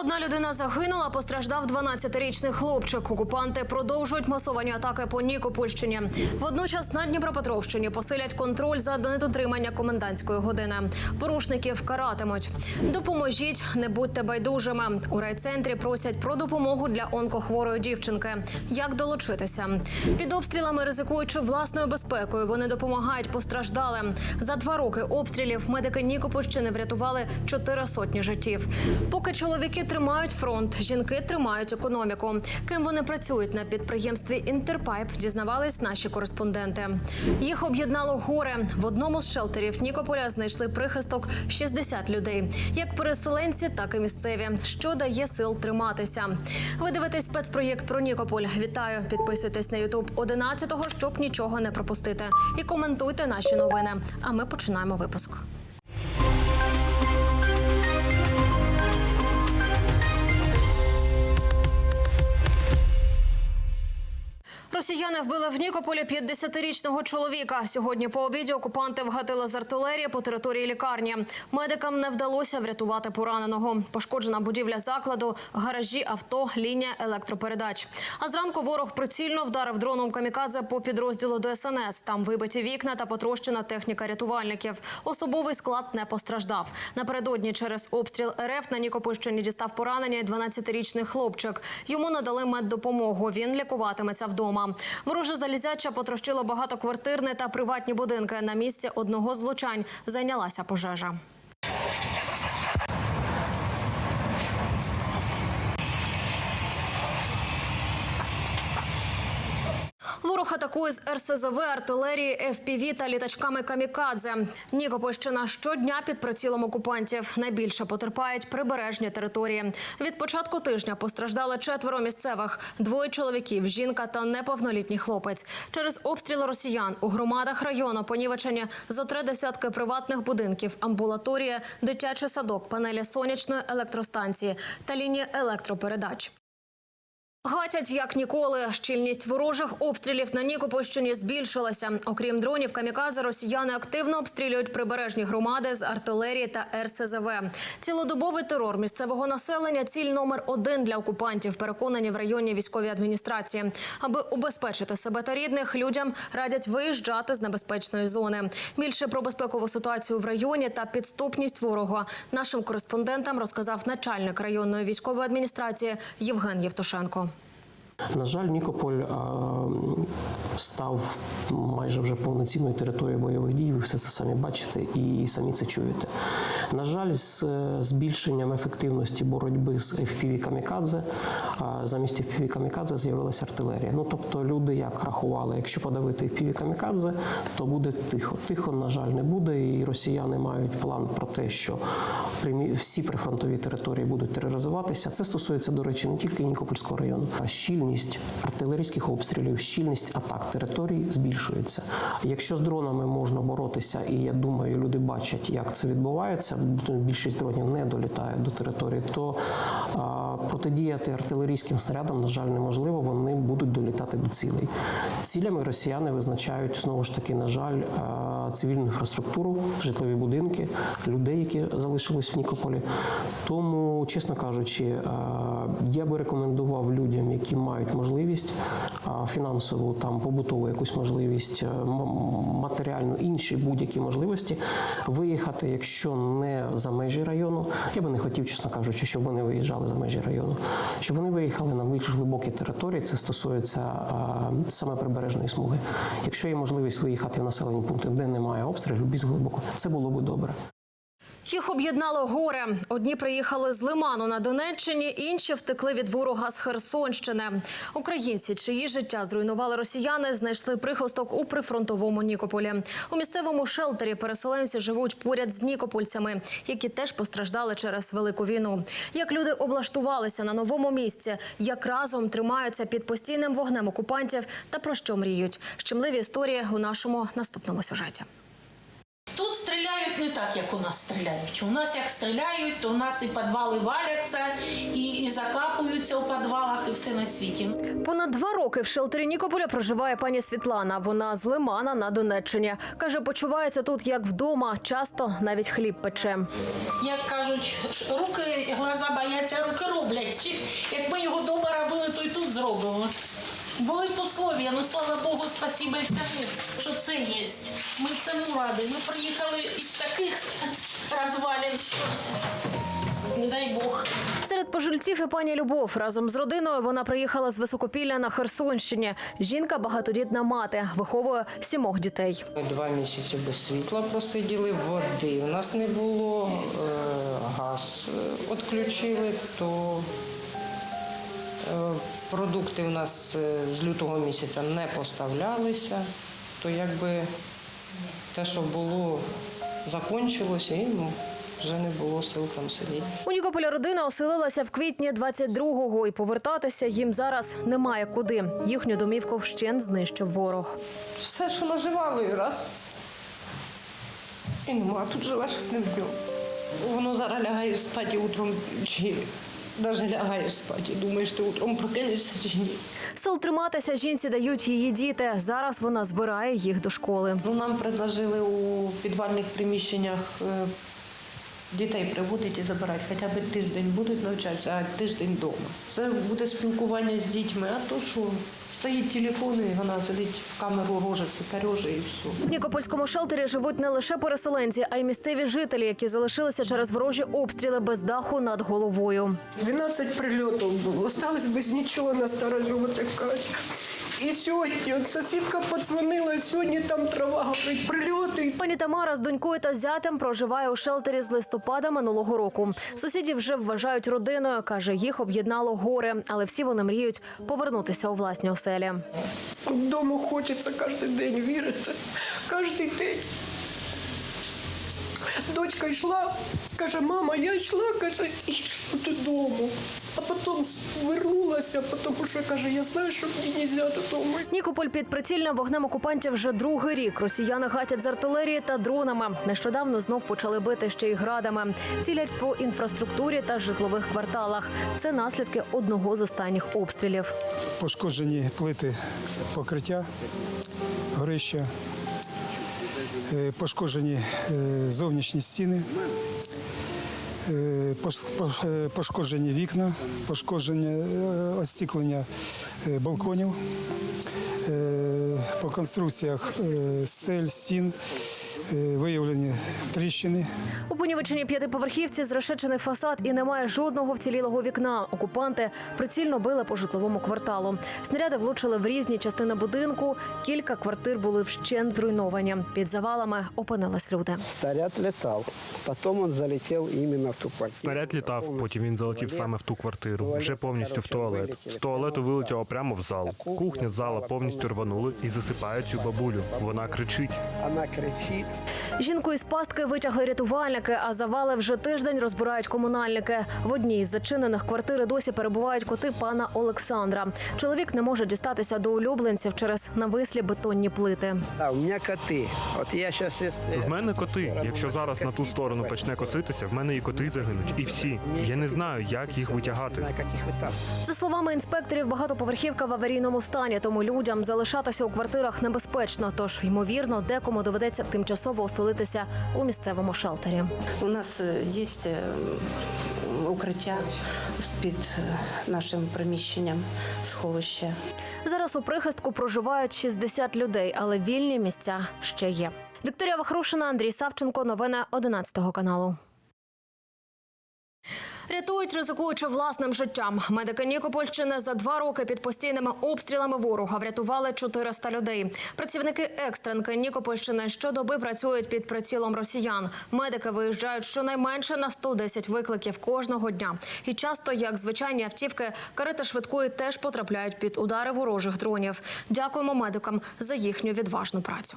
Одна людина загинула, постраждав 12-річний хлопчик. Окупанти продовжують масовані атаки по Нікопольщині. Водночас на Дніпропетровщині посилять контроль за недотримання комендантської години. Порушників каратимуть. Допоможіть, не будьте байдужими. У райцентрі просять про допомогу для онкохворої дівчинки. Як долучитися? Під обстрілами ризикуючи власною безпекою, вони допомагають постраждалим. За два роки обстрілів медики Нікопольщини врятували чотири сотні життів. Поки чоловіки тримають фронт, жінки тримають економіку. Ким вони працюють на підприємстві Інтерпайп, дізнавались наші кореспонденти. Їх об'єднало горе. В одному з шелтерів Нікополя знайшли прихисток 60 людей, як переселенці, так і місцеві, що дає сил триматися. Ви дивитесь спецпроєкт про Нікополь. Вітаю! Підписуйтесь на Ютуб 11-го, щоб нічого не пропустити. І коментуйте наші новини. А ми починаємо випуск. Росіяни вбили в Нікополі 50-річного чоловіка. Сьогодні по обіді окупанти вгатили з артилерії по території лікарні. Медикам не вдалося врятувати пораненого. Пошкоджена будівля закладу, гаражі, авто, лінія електропередач. А зранку ворог прицільно вдарив дроном камікадзе по підрозділу ДСНС. Там вибиті вікна та потрощена техніка рятувальників. Особовий склад не постраждав. Напередодні через обстріл РФ на Нікопольщині дістав поранення 12-річний хлопчик. Йому надали меддопомогу. Він лікуватиметься вдома. Вороже залізяча потрощило багатоквартирне та приватні будинки. На місці одного з влучань зайнялася пожежа. Ворог атакує з РСЗВ, артилерії, ФПВ та літачками камікадзе. Нікопольщина щодня під прицілом окупантів. Найбільше потерпають прибережні території. Від початку тижня постраждали четверо місцевих: двоє чоловіків, жінка та неповнолітній хлопець. Через обстріл росіян у громадах району понівечені зо три десятки приватних будинків, амбулаторія, дитячий садок, панелі сонячної електростанції та лінії електропередач. Гатять як ніколи. Щільність ворожих обстрілів на Нікопольщині збільшилася. Окрім дронів, камікадзе росіяни активно обстрілюють прибережні громади з артилерії та РСЗВ. Цілодобовий терор місцевого населення ціль номер один для окупантів. Переконані в районній військовій адміністрації. Аби убезпечити себе та рідних, людям радять виїжджати з небезпечної зони. Більше про безпекову ситуацію в районі та підступність ворога нашим кореспондентам розказав начальник районної військової адміністрації Євген Євтушенко. На жаль, Нікополь став майже вже повноцінною територією бойових дій. Ви все це самі бачите і самі це чуєте. На жаль, з е, збільшенням ефективності боротьби з FPV камікадзе замість FPV камікадзе з'явилася артилерія. Ну тобто, люди як рахували, якщо подавити FPV камікадзе, то буде тихо. Тихо, на жаль, не буде. І росіяни мають план про те, що всі прифронтові території будуть тероризуватися. Це стосується, до речі, не тільки Нікопольського району, а щільність артилерійських обстрілів, щільність атак територій збільшується. Якщо з дронами можна боротися, і я думаю, люди бачать, як це відбувається, більшість дронів не долітає до території, то протидіяти артилерійським снарядам, на жаль, неможливо. Вони будуть долітати до цілей. Цілями росіяни визначають знову ж таки, на жаль, цивільну інфраструктуру, житлові будинки, людей, які залишились в Нікополі. Тому, чесно кажучи, я би рекомендував людям, які мають можливість фінансову, там побутову якусь можливість, е, матеріальну, інші будь-які можливості виїхати, якщо не за межі району. Я би не хотів, чесно кажучи, щоб вони виїжджали за межі району, щоб вони виїхали на більш глибокі території. Це стосується саме прибережної смуги. Якщо є можливість виїхати в населені пункти, де немає обстрілів, більш глибоко, це було би добре. Їх об'єднало горе. Одні приїхали з Лиману на Донеччині, інші втекли від ворога з Херсонщини. Українці, чиї життя зруйнували росіяни, знайшли прихисток у прифронтовому Нікополі. У місцевому шелтері переселенці живуть поряд з нікопольцями, які теж постраждали через велику війну. Як люди облаштувалися на новому місці, як разом тримаються під постійним вогнем окупантів та про що мріють. Щемливі історії у нашому наступному сюжеті. Стріляють не так, як у нас стріляють. У нас як стріляють, то у нас і підвали валяться, і, і закапуються у підвалах, і все на світі. Понад два роки в шелтері Нікополя проживає пані Світлана. Вона з Лимана на Донеччині. Каже, почувається тут як вдома, часто навіть хліб пече. Як кажуть, руки, глаза бояться, руки зроблять. Як ми його вдома робили, то і тут зробимо. Були условия, ну слава Богу, спасибо і всьому, що це є. Ми цьому раді. Ми приїхали із таких розвалин, що не дай Бог. Серед пожильців і пані Любов разом з родиною вона приїхала з Високопілля на Херсонщині. Жінка багатодітна мати, виховує сімох дітей. Ми два місяці без світла просиділи, води в нас не було, е, газ е, відключили, то продукти в нас е, з лютого місяця не поставлялися, то якби те, що було, закончилося і ну, вже не було сил там сидіти. У Нікополя родина оселилася в квітні 22-го і повертатися їм зараз немає куди. Їхню домівку вщен знищив ворог. Все, що наживало, і раз. І нема тут живеш не. Воно зараз лягаєш спати утром чи навіть лягаєш спати. Думаєш, ти утром прокинешся чи ні. Сил триматися жінці дають її діти. Зараз вона збирає їх до школи. Ну, нам предложили у підвальних приміщеннях е, дітей приводити і забирати. Хоча б тиждень будуть навчатися, а тиждень вдома. Це буде спілкування з дітьми, а то що стоїть телефон і вона сидить в камеру рожиться, карьоже і все. В Нікопольському шелтері живуть не лише переселенці, а й місцеві жителі, які залишилися через ворожі обстріли без даху над головою. 12 прильотів було. Осталось без нічого на старозьому кажуть. І сьогодні от сусідка подзвонила, сьогодні там трава горить, прильоти. Пані Тамара з донькою та зятем проживає у шелтері з листопада минулого року. Сусідів вже вважають родиною. каже, їх об'єднало горе, але всі вони мріють повернутися у власні оселі. Дому хочеться кожен день вірити. Кожен день. Дочка йшла, каже, мама, я йшла, каже, і йшла додому. А потім вернулася, тому що каже, я знаю, що мені не можна додому. Нікополь під прицільним вогнем окупантів вже другий рік. Росіяни гатять з артилерії та дронами. Нещодавно знов почали бити ще й градами. Цілять по інфраструктурі та житлових кварталах. Це наслідки одного з останніх обстрілів. пошкоджені плити покриття, горища, пошкоджені е, зовнішні стіни, е, пош- пош- е, пошкоджені вікна, пошкодження е, остіклення е, балконів. Е, По конструкціях е, стель, стін е, виявлені тріщини. У понівеченій п'ятиповерхівці зрешечений фасад і немає жодного вцілілого вікна. Окупанти прицільно били по житловому кварталу. Снаряди влучили в різні частини будинку. Кілька квартир були вщент зруйновані. Під завалами опинились люди. Снаряд летал. Потом он залетел именно в ту квартиру. Снаряд літав, потім він залетів саме в ту квартиру, вже повністю в туалет. З туалету вилетіло прямо в зал. Кухня зала повністю рванули і засипають цю бабулю. Вона кричить. Она кричит. Жінку із пастки витягли рятувальники, а завали вже тиждень розбирають комунальники. В одній з зачинених квартир досі перебувають коти пана Олександра. Чоловік не може дістатися до улюбленців через навислі бетонні плити. У меня коты. Вот я сейчас, если... В мене коти. Якщо зараз на ту сторону почне коситися, в мене і коти загинуть. І всі. Я не знаю, як їх витягати. За словами інспекторів, багатоповерхівка в аварійному стані, тому людям залишатися у квартирах небезпечно. Тож, ймовірно, декому доведеться тимчасово оселитися у місцевому шелтері. У нас е, є е, укриття під е, нашим приміщенням сховище. Зараз у прихистку проживають 60 людей, але вільні місця ще є. Вікторія Вахрушина, Андрій Савченко. Новини 11 каналу. Рятують, ризикуючи власним життям. Медики Нікопольщини за два роки під постійними обстрілами ворога врятували 400 людей. Працівники екстренки Нікопольщини щодоби працюють під прицілом росіян. Медики виїжджають щонайменше на 110 викликів кожного дня. І часто, як звичайні автівки, карети швидкої теж потрапляють під удари ворожих дронів. Дякуємо медикам за їхню відважну працю.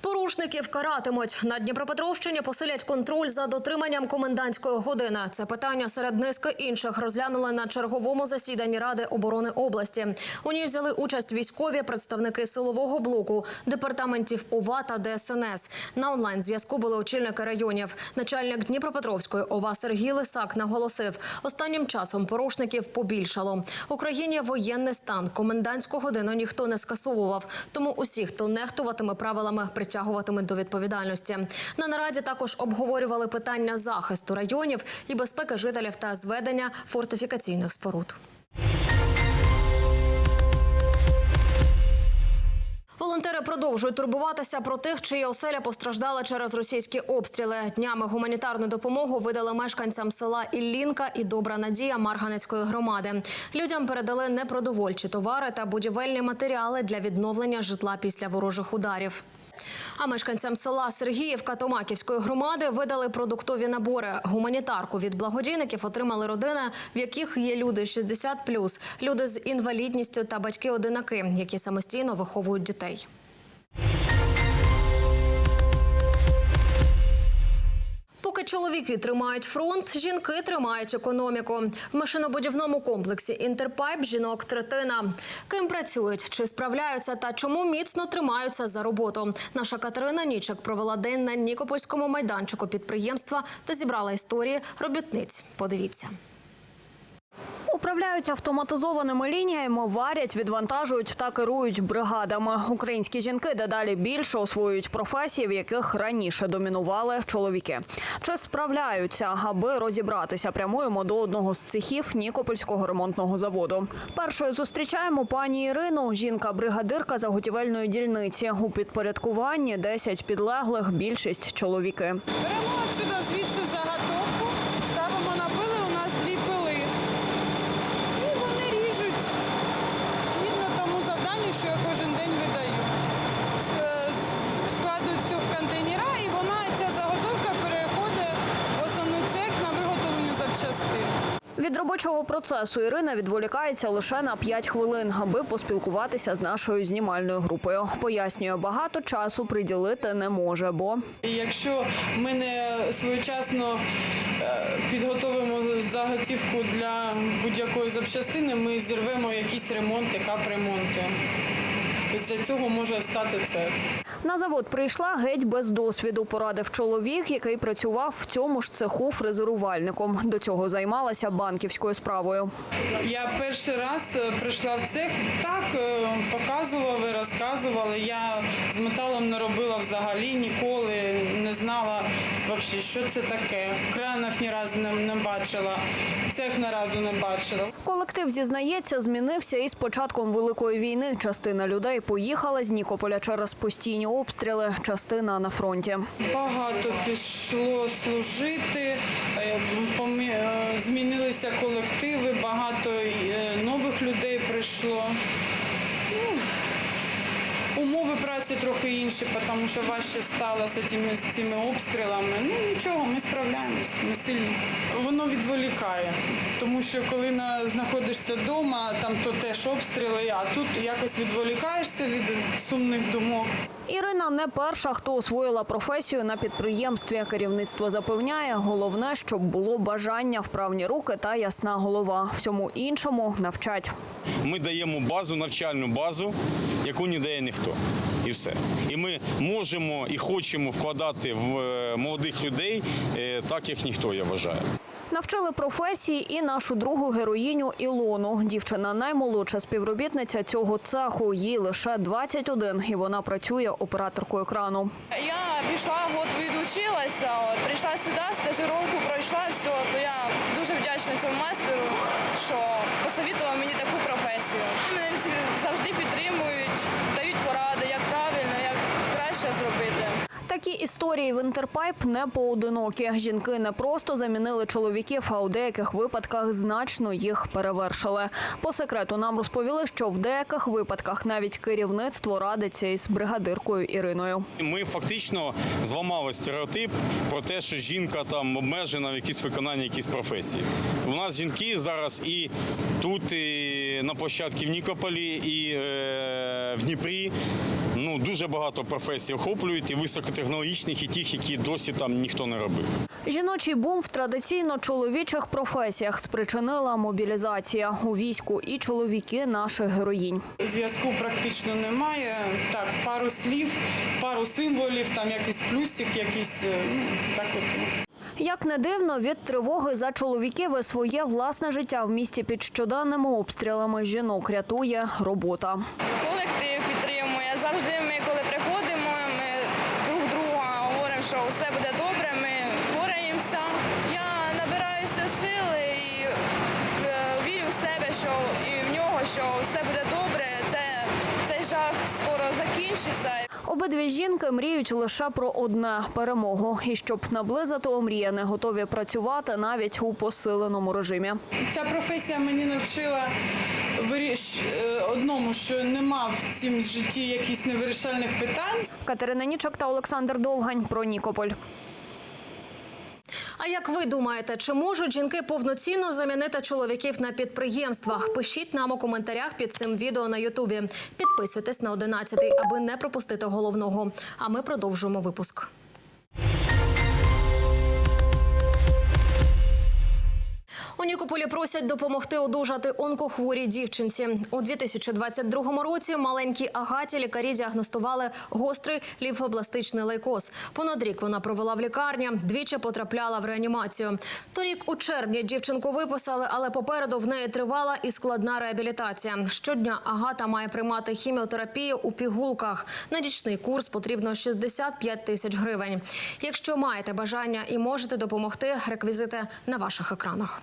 Порушників каратимуть на Дніпропетровщині. Посилять контроль за дотриманням комендантської години. Це питання серед низки інших розглянули на черговому засіданні Ради оборони області. У ній взяли участь військові представники силового блоку, департаментів ОВА та ДСНС. На онлайн зв'язку були очільники районів. Начальник Дніпропетровської ОВА Сергій Лисак наголосив: останнім часом порушників побільшало. В Україні воєнний стан. Комендантську годину ніхто не скасовував. Тому усі, хто нехтуватиме правилами, при притягуватимуть до відповідальності. На нараді також обговорювали питання захисту районів і безпеки жителів та зведення фортифікаційних споруд. Волонтери продовжують турбуватися про тих, чия оселя постраждала через російські обстріли. Днями гуманітарну допомогу видали мешканцям села Іллінка і Добра Надія Марганецької громади. Людям передали непродовольчі товари та будівельні матеріали для відновлення житла після ворожих ударів. А мешканцям села Сергіївка Томаківської громади видали продуктові набори. Гуманітарку від благодійників отримали родини, в яких є люди 60+, люди з інвалідністю та батьки-одинаки, які самостійно виховують дітей. Чоловіки тримають фронт, жінки тримають економіку. В машинобудівному комплексі Інтерпайп жінок третина. Ким працюють, чи справляються та чому міцно тримаються за роботу. Наша Катерина Нічик провела день на Нікопольському майданчику підприємства та зібрала історії робітниць. Подивіться. Управляють автоматизованими лініями, варять, відвантажують та керують бригадами. Українські жінки дедалі більше освоюють професії, в яких раніше домінували чоловіки. Чи справляються, аби розібратися, прямуємо до одного з цехів Нікопольського ремонтного заводу. Першою зустрічаємо пані Ірину. Жінка-бригадирка заготівельної дільниці. У підпорядкуванні 10 підлеглих, більшість чоловіки. Беремо отсюди звідси заготовку, ставимо на пили, у нас дві пили. І вони ріжуть. Відно тому завданню, що я кожен день видаю. С- е, Складують все в контейнера і вона, ця заготовка переходить в основний цех на виготовлення запчастин. Від робочого процесу Ірина відволікається лише на 5 хвилин, аби поспілкуватися з нашою знімальною групою. Пояснює, багато часу приділити не може, бо Якщо ми не своєчасно е, підготовимо заготівку для будь-якої запчастини, ми зірвемо якісь ремонти, капремонти. З цього може стати цех. на завод прийшла геть без досвіду. Порадив чоловік, який працював в цьому ж цеху фрезерувальником. До цього займалася банківською справою. Я перший раз е, прийшла в цех, так е, показували, розказували. Я з металом не робила взагалі ніколи, не знала взагалі, що це таке. Кранів ні разу не, не бачила, цех ні разу не бачила. Колектив зізнається, змінився і з початком великої війни. Частина людей поїхала з Нікополя через постійні обстріли, частина на фронті. Багато пішло служити, е, е, змінилися колективи, багато е, нових людей прийшло. Умови праці трохи інші, тому що важче стало з цими, з цими обстрілами. Ну нічого, ми справляємось, ми сильні. Воно відволікає, тому що коли на, знаходишся вдома, там то теж обстріли, а тут якось відволікаєшся від сумних думок. Ірина не перша, хто освоїла професію на підприємстві. Керівництво запевняє, головне, щоб було бажання, вправні руки та ясна голова. Всьому іншому навчать. Ми даємо базу, навчальну базу, яку не дає ніхто. І все. І ми можемо і хочемо вкладати в е, молодих людей е, так, як ніхто, я вважаю. Навчили професії і нашу другу героїню Ілону. Дівчина наймолодша співробітниця цього цеху. Їй лише 21, і вона працює операторкою крану. Я пішла, год відучилася, от, прийшла сюди, стажировку пройшла, все, то я дуже вдячна цьому майстеру, що посовітував мені таку професію. Мене завжди підтримують, дають поради, як правильно, як краще зробити. Такі історії в Інтерпайп не поодинокі. Жінки не просто замінили чоловіків, а у деяких випадках значно їх перевершили. По секрету нам розповіли, що в деяких випадках навіть керівництво радиться із бригадиркою Іриною. Ми фактично зламали стереотип про те, що жінка там обмежена в якійсь виконанні якісь професії. У нас жінки зараз і тут, і на площадці в Нікополі, і е, в Дніпрі. Ну, дуже багато професій охоплюють, і високотехнологічних, і тих, які досі там ніхто не робив. Жіночий бум в традиційно чоловічих професіях спричинила мобілізація у війську і чоловіки наших героїнь. Зв'язку практично немає. Так, пару слів, пару символів, там якийсь плюсик, якийсь е, ну, так от. Як не дивно, від тривоги за чоловіків і своє власне життя в місті під щоденними обстрілами жінок рятує робота. Колектив підтримує. Завжди ми, коли приходимо, ми друг друга говоримо, що все буде добре, ми впораємося. Я набираюся сили і е, вірю в себе, що і в нього, що все буде добре. Це цей жах скоро закінчиться. Обидві жінки мріють лише про одне перемогу. І щоб наблизити омріяне, готові працювати навіть у посиленому режимі. Ця професія мені навчила виріш... е, одному, що нема в цім житті якихось невирішальних питань. Катерина Нічок та Олександр Довгань про Нікополь. Як ви думаєте, чи можуть жінки повноцінно замінити чоловіків на підприємствах? Пишіть нам у коментарях під цим відео на Ютубі. Підписуйтесь на 11, аби не пропустити головного. А ми продовжуємо випуск. У Нікополі просять допомогти одужати онкохворій дівчинці. У 2022 році маленькій Агаті лікарі діагностували гострий лімфобластичний лейкоз. Понад рік вона провела в лікарні, двічі потрапляла в реанімацію. Торік у червні дівчинку виписали, але попереду в неї тривала і складна реабілітація. Щодня Агата має приймати хіміотерапію у пігулках. На річний курс потрібно 65 тисяч гривень. Якщо маєте бажання і можете допомогти, реквізити на ваших екранах.